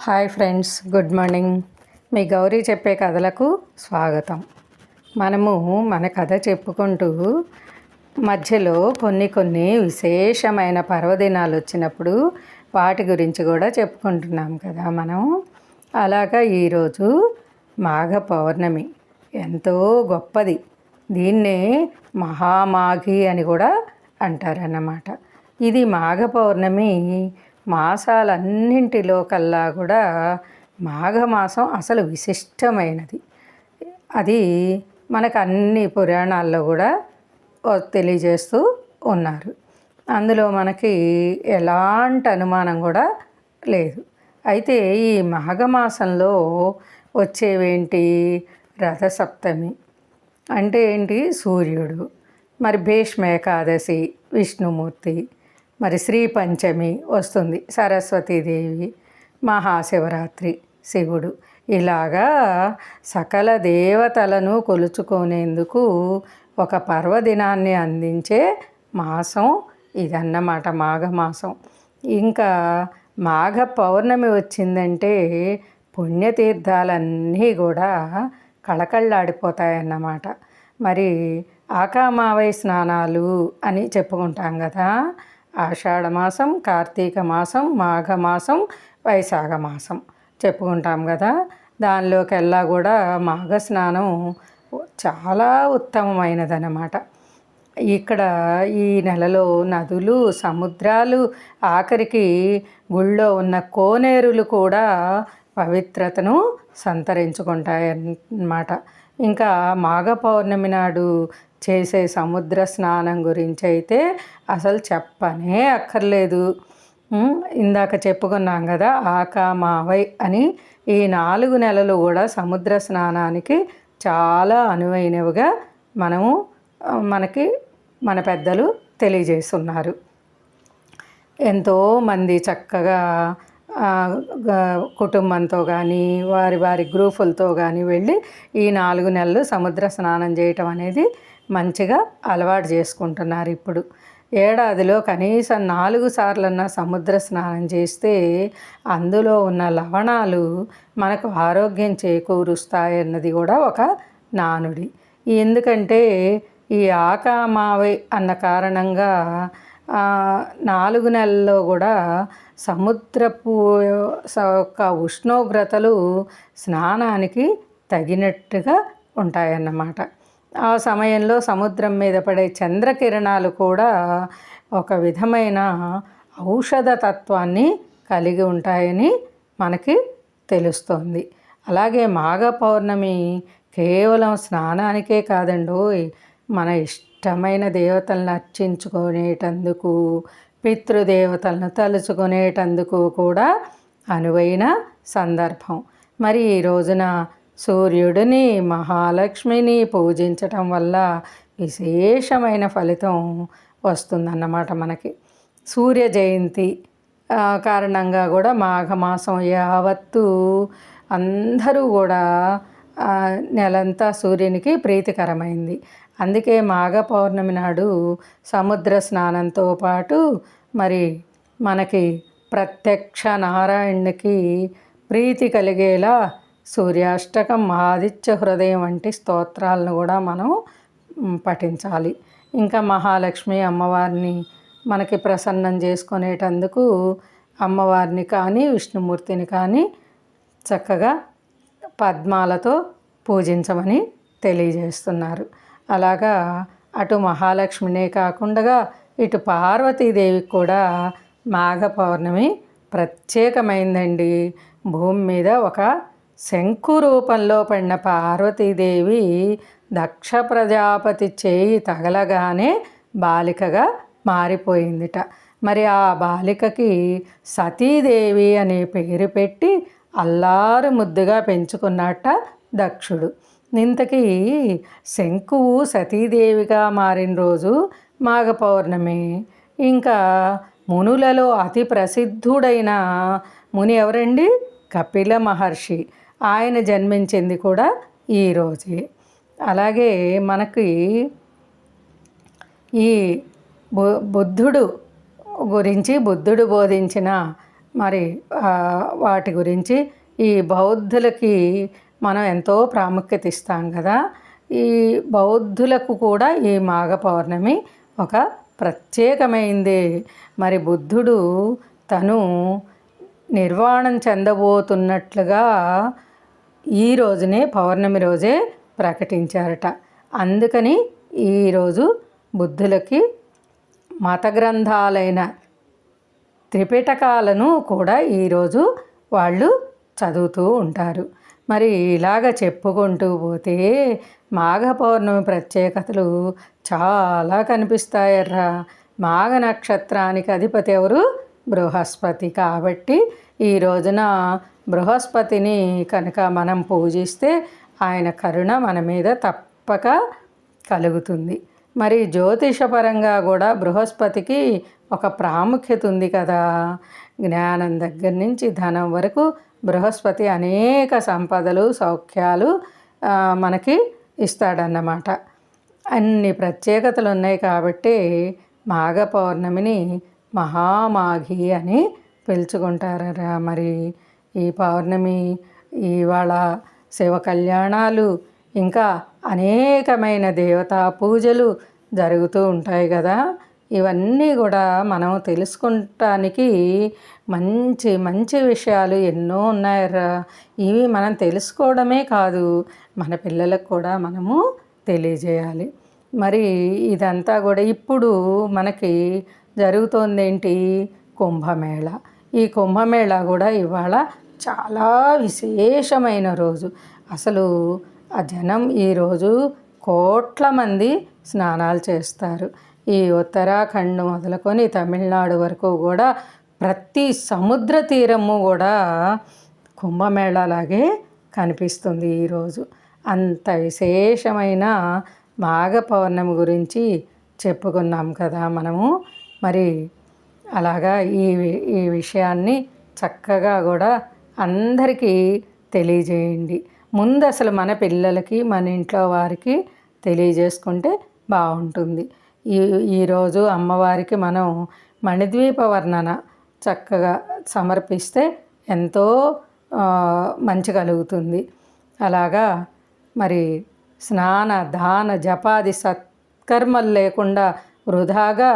Hi friends good morning. మీ గౌరీ చెప్పే కథలకు స్వాగతం. మనము మన కథ చెప్పుకుంటూ మధ్యలో కొన్ని కొన్ని విశేషమైన పర్వదినాలు వచ్చినప్పుడు వాటి గురించి కూడా చెప్పుకుంటున్నాం కదా మనం. అలాగా ఈరోజు మాఘ పౌర్ణమి ఎంతో గొప్పది. దీన్నే మహామాఘి అని కూడా అంటారన్నమాట. ఇది మాఘ పౌర్ణమి మాసాలన్నింటిలో కల్లా కూడా మాఘమాసం అసలు విశిష్టమైనది. అది మనకు అన్ని పురాణాల్లో కూడా తెలియజేస్తూ ఉన్నారు. అందులో మనకి ఎలాంటి అనుమానం కూడా లేదు. అయితే ఈ మాఘమాసంలో వచ్చేవేంటి? రథసప్తమి. అంటే ఏంటి? సూర్యుడు. మరి భీష్మ ఏకాదశి విష్ణుమూర్తి మరి శ్రీ పంచమి వస్తుంది. సరస్వతీదేవి మహాశివరాత్రి శివుడు. ఇలాగా సకల దేవతలను కొలుచుకునేందుకు ఒక పర్వదినాన్ని అందించే మాసం ఇదన్నమాట మాఘమాసం. ఇంకా మాఘ పౌర్ణమి వచ్చిందంటే పుణ్యతీర్థాలన్నీ కూడా కళకళ్ళాడిపోతాయన్నమాట మరి ఆకామావై స్నానాలు అని చెప్పుకుంటాం కదా ఆషాఢ మాసం కార్తీక మాసం మాఘమాసం వైశాఖ మాసం చెప్పుకుంటాం కదా దానిలోకెల్లా కూడా మాఘ స్నానం చాలా ఉత్తమమైనదన్నమాట. ఇక్కడ ఈ నెలలో నదులు సముద్రాలు ఆఖరికి గుళ్ళో ఉన్న కోనేరులు కూడా పవిత్రతను సంతరించుకుంటాయన్నమాట. ఇంకా మాఘ పౌర్ణమి నాడు చేసే సముద్ర స్నానం గురించి అయితే అసలు చెప్పనే అక్కర్లేదు. ఇందాక చెప్పుకున్నాం కదా ఆకా మావై అని ఈ నాలుగు నెలలు కూడా సముద్ర స్నానానికి చాలా అనువైనవిగా మనము మనకి మన పెద్దలు తెలియజేస్తున్నారు. ఎంతోమంది చక్కగా కుటుంబంతో కానీ వారి వారి గ్రూపులతో కానీ వెళ్ళి ఈ నాలుగు నెలలు సముద్ర స్నానం చేయటం అనేది మంచిగా అలవాటు చేసుకుంటున్నారు ఇప్పుడు. ఏడాదిలో కనీసం నాలుగు సార్లన్నా సముద్ర స్నానం చేస్తే అందులో ఉన్న లవణాలు మనకు ఆరోగ్యం చేకూరుస్తాయన్నది కూడా ఒక నానుడి. ఎందుకంటే ఈ ఆకామావై అన్న కారణంగా నాలుగు నెలల్లో కూడా సముద్రపు యొక్క ఉష్ణోగ్రతలు స్నానానికి తగినట్టుగా ఉంటాయన్నమాట. ఆ సమయంలో సముద్రం మీద పడే చంద్రకిరణాలు కూడా ఒక విధమైన ఔషధ తత్వాన్ని కలిగి ఉంటాయని మనకి తెలుస్తోంది. అలాగే మాఘ పౌర్ణమి కేవలం స్నానానికే కాదండి మన ఇష్టమైన దేవతలను అర్చించుకునేటందుకు పితృదేవతలను తలుచుకునేటందుకు కూడా అనువైన సందర్భం. మరి ఈ రోజున సూర్యుడిని మహాలక్ష్మిని పూజించటం వల్ల విశేషమైన ఫలితం వస్తుందన్నమాట మనకి. సూర్య జయంతి కారణంగా కూడా మాఘమాసం యావత్తు అందరూ కూడా నెలంతా సూర్యునికి ప్రీతికరమైంది. అందుకే మాఘ పౌర్ణమి నాడు సముద్ర స్నానంతో పాటు మరి మనకి ప్రత్యక్ష నారాయణునికి ప్రీతి కలిగేలా సూర్యాష్టకం ఆదిత్య హృదయం వంటి స్తోత్రాలను కూడా మనం పఠించాలి. ఇంకా మహాలక్ష్మి అమ్మవారిని మనకి ప్రసన్నం చేసుకునేటందుకు అమ్మవారిని కానీ విష్ణుమూర్తిని కానీ చక్కగా పద్మాలతో పూజించమని తెలియజేస్తున్నారు. అలాగా అటు మహాలక్ష్మినే కాకుండా ఇటు పార్వతీదేవికి కూడా మాఘ పౌర్ణమి ప్రత్యేకమైందండి. భూమి మీద ఒక శంకు రూపంలో పడిన పార్వతీదేవి దక్ష ప్రజాపతి చేయి తగలగానే బాలికగా మారిపోయిందిట. మరి ఆ బాలికకి సతీదేవి అనే పేరు పెట్టి అల్లారు ముద్దుగా పెంచుకున్నట్ట దక్షుడు. ఇంతకీ శంకువు సతీదేవిగా మారిన రోజు మాఘ పౌర్ణమి ఇంకా మునులలో అతి ప్రసిద్ధుడైన ముని ఎవరండి? కపిల మహర్షి. ఆయన జన్మించింది కూడా ఈరోజే అలాగే మనకి ఈ బు బుద్ధుడు గురించి బుద్ధుడు బోధించిన మరి వాటి గురించి ఈ బౌద్ధులకి మనం ఎంతో ప్రాముఖ్యత ఇస్తాం కదా. ఈ బౌద్ధులకు కూడా ఈ మాఘ పౌర్ణమి ఒక ప్రత్యేకమైంది. మరి బుద్ధుడు తను నిర్వాణం చెందబోతున్నట్లుగా ఈ రోజునే పౌర్ణమి రోజే ప్రకటించారట. అందుకని ఈరోజు బుద్ధులకి మత గ్రంథాలైన త్రిపిటకాలను కూడా ఈరోజు వాళ్ళు చదువుతూ ఉంటారు. మరి ఇలాగ చెప్పుకుంటూ పోతే మాఘ పౌర్ణమి ప్రత్యేకతలు చాలా కనిపిస్తాయర్రా. మాఘ నక్షత్రానికి అధిపతి ఎవరు? బృహస్పతి. కాబట్టి ఈ రోజున బృహస్పతిని కనుక మనం పూజిస్తే ఆయన కరుణ మన మీద తప్పక కలుగుతుంది. మరి జ్యోతిషపరంగా కూడా బృహస్పతికి ఒక ప్రాముఖ్యత ఉంది కదా. జ్ఞానం దగ్గర నుంచి ధనం వరకు బృహస్పతి అనేక సంపదలు సౌఖ్యాలు మనకి ఇస్తాడన్నమాట. అన్ని ప్రత్యేకతలు ఉన్నాయి కాబట్టి మాఘ పౌర్ణమిని మహామాఘి అని పిలుచుకుంటారరా మరి. ఈ పౌర్ణమి ఇవాళ శివ కళ్యాణాలు ఇంకా అనేకమైన దేవతా పూజలు జరుగుతూ ఉంటాయి కదా. ఇవన్నీ కూడా మనం తెలుసుకుంటానికి మంచి మంచి విషయాలు ఎన్నో ఉన్నాయరా ఇవి మనం తెలుసుకోవడమే కాదు మన పిల్లలకు కూడా మనము తెలియజేయాలి. మరి ఇదంతా కూడా ఇప్పుడు మనకి జరుగుతోంది ఏంటి కుంభమేళ. ఈ కుంభమేళా కూడా ఇవాళ చాలా విశేషమైన రోజు. అసలు ఆ జనం ఈరోజు కోట్ల మంది స్నానాలు చేస్తారు. ఈ ఉత్తరాఖండ్ మొదలుకొని తమిళనాడు వరకు కూడా ప్రతి సముద్ర తీరము కూడా కుంభమేళాలాగే కనిపిస్తుంది ఈరోజు అంత విశేషమైన మాఘ పౌర్ణమి గురించి చెప్పుకున్నాం కదా మనము. మరి అలాగా ఈ వి- ఈ విషయాన్ని చక్కగా కూడా అందరికీ తెలియజేయండి. ముందు అసలు మన పిల్లలకి మన ఇంట్లో వారికి తెలియజేసుకుంటే బాగుంటుంది ఈ ఈరోజు అమ్మవారికి మనం మణిద్వీప వర్ణన చక్కగా సమర్పిస్తే ఎంతో మంచి కలుగుతుంది. అలాగా మరి స్నాన దాన జపాది సత్కర్మలు లేకుండా వృధాగా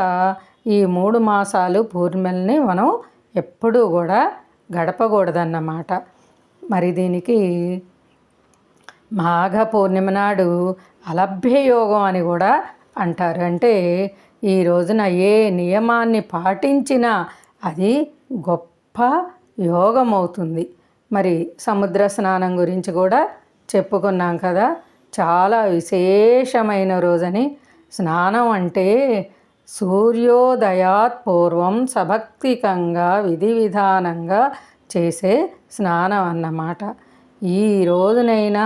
ఈ మూడు మాసాలు పూర్ణిమల్ని మనం ఎప్పుడూ కూడా గడపకూడదన్నమాట. మరి దీనికి మాఘ పూర్ణిమ నాడు అలభ్య యోగం అని కూడా అంటారు. అంటే ఈ రోజున ఏ నియమాన్ని పాటించినా అది గొప్ప యోగం అవుతుంది మరి సముద్ర స్నానం గురించి కూడా చెప్పుకున్నాం కదా. చాలా విశేషమైన రోజని స్నానం అంటే సూర్యోదయాత్ పూర్వం సభక్తికంగా విధి విధానంగా చేసే స్నానం అన్నమాట. ఈ రోజునైనా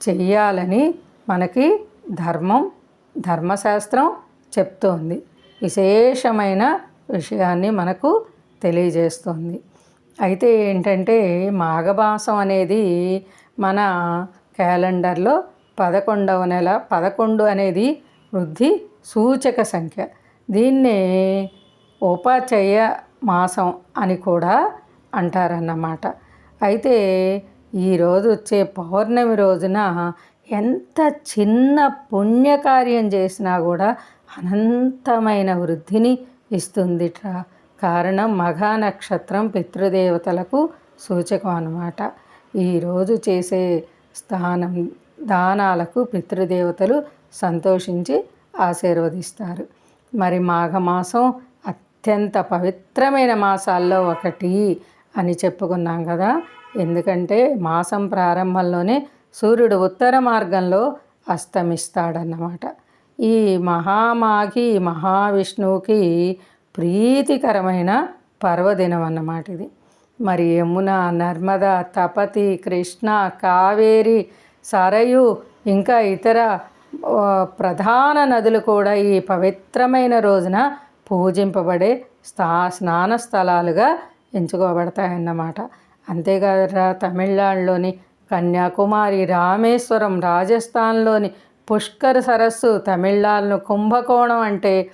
చెయ్యాలని మనకి ధర్మం ధర్మశాస్త్రం చెప్తోంది. విశేషమైన విషయాన్ని మనకు తెలియజేస్తుంది. అయితే ఏంటంటే మాఘమాసం అనేది మన క్యాలెండర్లో పదకొండవ నెల పదకొండు అనేది వృద్ధి సూచక సంఖ్య. దీన్నే ఉపాచయ మాసం అని కూడా అంటారన్నమాట. అయితే ఈరోజు వచ్చే పౌర్ణమి రోజున ఎంత చిన్న పుణ్యకార్యం చేసినా కూడా అనంతమైన వృద్ధిని ఇస్తుందిట్రా. కారణం మఘా నక్షత్రం పితృదేవతలకు సూచకం అన్నమాట. ఈరోజు చేసే స్థానం దానాలకు పితృదేవతలు సంతోషించి ఆశీర్వదిస్తారు. మరి మాఘమాసం అత్యంత పవిత్రమైన మాసాల్లో ఒకటి అని చెప్పుకున్నాం కదా. ఎందుకంటే మాసం ప్రారంభంలోనే సూర్యుడు ఉత్తర మార్గంలో అస్తమిస్తాడన్నమాట. ఈ మహామాఘి మహావిష్ణువుకి ప్రీతికరమైన పర్వదినం అన్నమాట ఇది. మరి యమున నర్మద తపతి కృష్ణ కావేరి సరయు ఇంకా ఇతర ప్రధాన నదులు కూడా ఈ పవిత్రమైన రోజున పూజింపబడే స్థా స్నాన స్థలాలుగా ఎంచుకోబడతాయన్నమాట. అంతేకాదురా తమిళనాడులోని కన్యాకుమారి రామేశ్వరం రాజస్థాన్లోని పుష్కర్ సరస్సు తమిళనాడును కుంభకోణం అంటే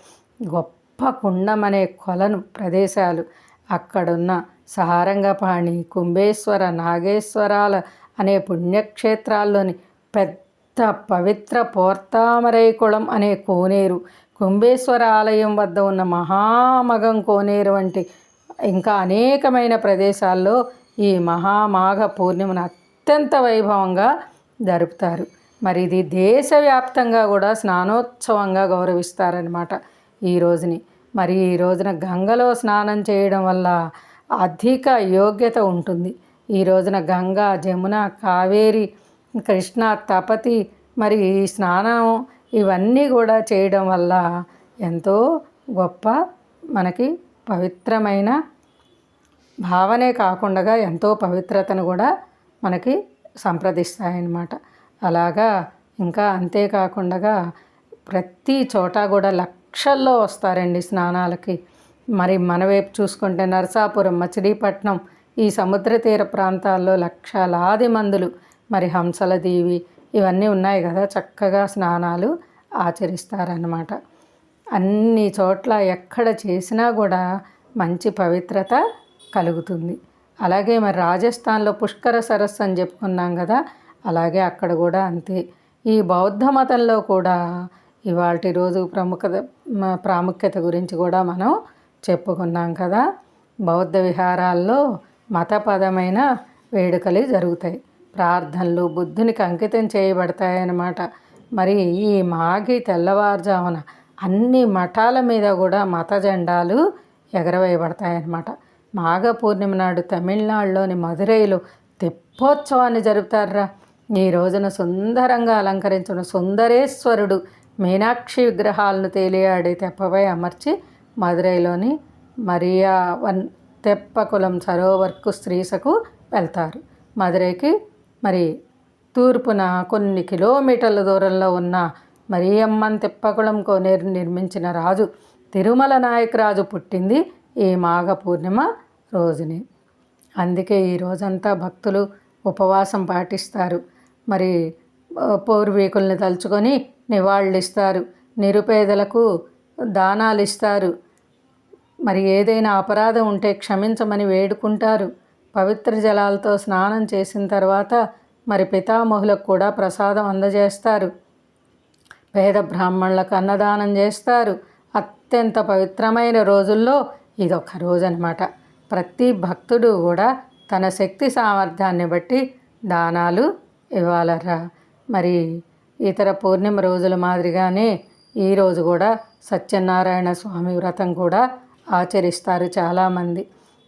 గొప్ప కుండం అనే కొలను ప్రదేశాలు. అక్కడున్న సారంగపాణి కుంభేశ్వర నాగేశ్వరాల అనే పుణ్యక్షేత్రాల్లోని పెద్ద పవిత్ర పోర్తామరైకుళం అనే కోనేరు కుంభేశ్వర ఆలయం వద్ద ఉన్న మహామగం కోనేరు వంటి ఇంకా అనేకమైన ప్రదేశాల్లో ఈ మహామాఘ పూర్ణిమను అత్యంత వైభవంగా జరుపుతారు. మరి ఇది దేశవ్యాప్తంగా కూడా స్నానోత్సవంగా గౌరవిస్తారనమాట ఈ రోజుని. మరి ఈ రోజున గంగలో స్నానం చేయడం వల్ల అధిక యోగ్యత ఉంటుంది. ఈ రోజున గంగా జమున కావేరి కృష్ణ తపతి మరి స్నానం ఇవన్నీ కూడా చేయడం వల్ల ఎంతో గొప్ప మనకి పవిత్రమైన భావనే కాకుండా ఎంతో పవిత్రతను కూడా మనకి సంప్రదిస్తాయన్నమాట. అలాగా ఇంకా అంతేకాకుండా ప్రతి చోట కూడా లక్షల్లో వస్తారండి స్నానాలకి. మరి మన వైపు చూసుకుంటే నరసాపురం మచిలీపట్నం ఈ సముద్ర తీర ప్రాంతాల్లో లక్షలాది మందులు మరి హంసల దేవి ఇవన్నీ ఉన్నాయి కదా చక్కగా స్నానాలు ఆచరిస్తారనమాట అన్ని చోట్ల ఎక్కడ చేసినా కూడా మంచి పవిత్రత కలుగుతుంది. అలాగే మరి రాజస్థాన్లో పుష్కర సరస్సు అని చెప్పుకున్నాం కదా అలాగే అక్కడ కూడా అంతే. ఈ బౌద్ధ మతంలో కూడా ఇవాళ రోజు ప్రముఖ ప్రాముఖ్యత గురించి కూడా మనం చెప్పుకున్నాం కదా. బౌద్ధ విహారాల్లో మతపదమైన వేడుకలు జరుగుతాయి. ప్రార్థనలు బుద్ధునికి అంకితం చేయబడతాయన్నమాట. మరి ఈ మాఘి తెల్లవారుజామున అన్ని మఠాల మీద కూడా మత జెండాలు ఎగరవేయబడతాయన్నమాట. మాఘ పూర్ణిమ నాడు తమిళనాడులోని మదురైలో తెప్పోత్సవాన్ని జరుపుతారా ఈ రోజున సుందరంగా అలంకరించిన సుందరేశ్వరుడు మీనాక్షి విగ్రహాలను తేలియాడే తెప్పపై అమర్చి మదురైలోని మరియా వన్ తెప్పకులం సరోవర్కు స్త్రీసకు వెళ్తారు. మదురైకి మరి తూర్పున కొన్ని కిలోమీటర్ల దూరంలో ఉన్న మరియమ్మన్ తిప్పకుళం కోనేరు నిర్మించిన రాజు తిరుమల నాయకరాజు పుట్టింది ఈ మాఘ పూర్ణిమ రోజుని. అందుకే ఈ రోజంతా భక్తులు ఉపవాసం పాటిస్తారు. మరి పూర్వీకుల్ని తలుచుకొని నివాళులిస్తారు. నిరుపేదలకు దానాలు ఇస్తారు మరి ఏదైనా అపరాధం ఉంటే క్షమించమని వేడుకుంటారు. పవిత్ర జలాలతో స్నానం చేసిన తర్వాత మరి పితామహులకు కూడా ప్రసాదం అందజేస్తారు. పేద బ్రాహ్మణులకు అన్నదానం చేస్తారు. అత్యంత పవిత్రమైన రోజుల్లో ఇదొక రోజు అనమాట ప్రతి భక్తుడు కూడా తన శక్తి సామర్థ్యాన్ని బట్టి దానాలు ఇవ్వాలరా. మరి ఇతర పూర్ణిమ రోజుల మాదిరిగానే ఈరోజు కూడా సత్యనారాయణ స్వామి వ్రతం కూడా ఆచరిస్తారు చాలామంది.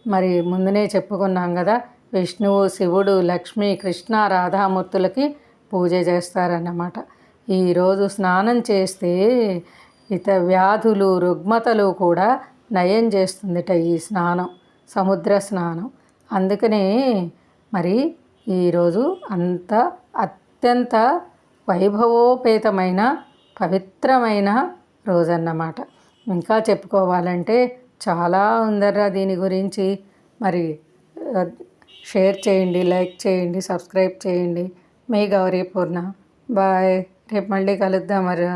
మరి ముందునే చెప్పుకున్నాం కదా విష్ణువు శివుడు లక్ష్మి కృష్ణ రాధామూర్తులకి పూజ చేస్తారన్నమాట. ఈరోజు స్నానం చేస్తే ఇత వ్యాధులు రుగ్మతలు కూడా నయం చేస్తుందిట ఈ స్నానం సముద్ర స్నానం. అందుకనే మరి ఈరోజు అంత అత్యంత వైభవోపేతమైన పవిత్రమైన రోజన్నమాట. ఇంకా చెప్పుకోవాలంటే చాలా ఉందర్రా దీని గురించి. మరి షేర్ చేయండి లైక్ చేయండి సబ్స్క్రైబ్ చేయండి. మీ గౌరీ పూర్ణ. బాయ్. రేపు మళ్ళీ కలుద్దాం మరి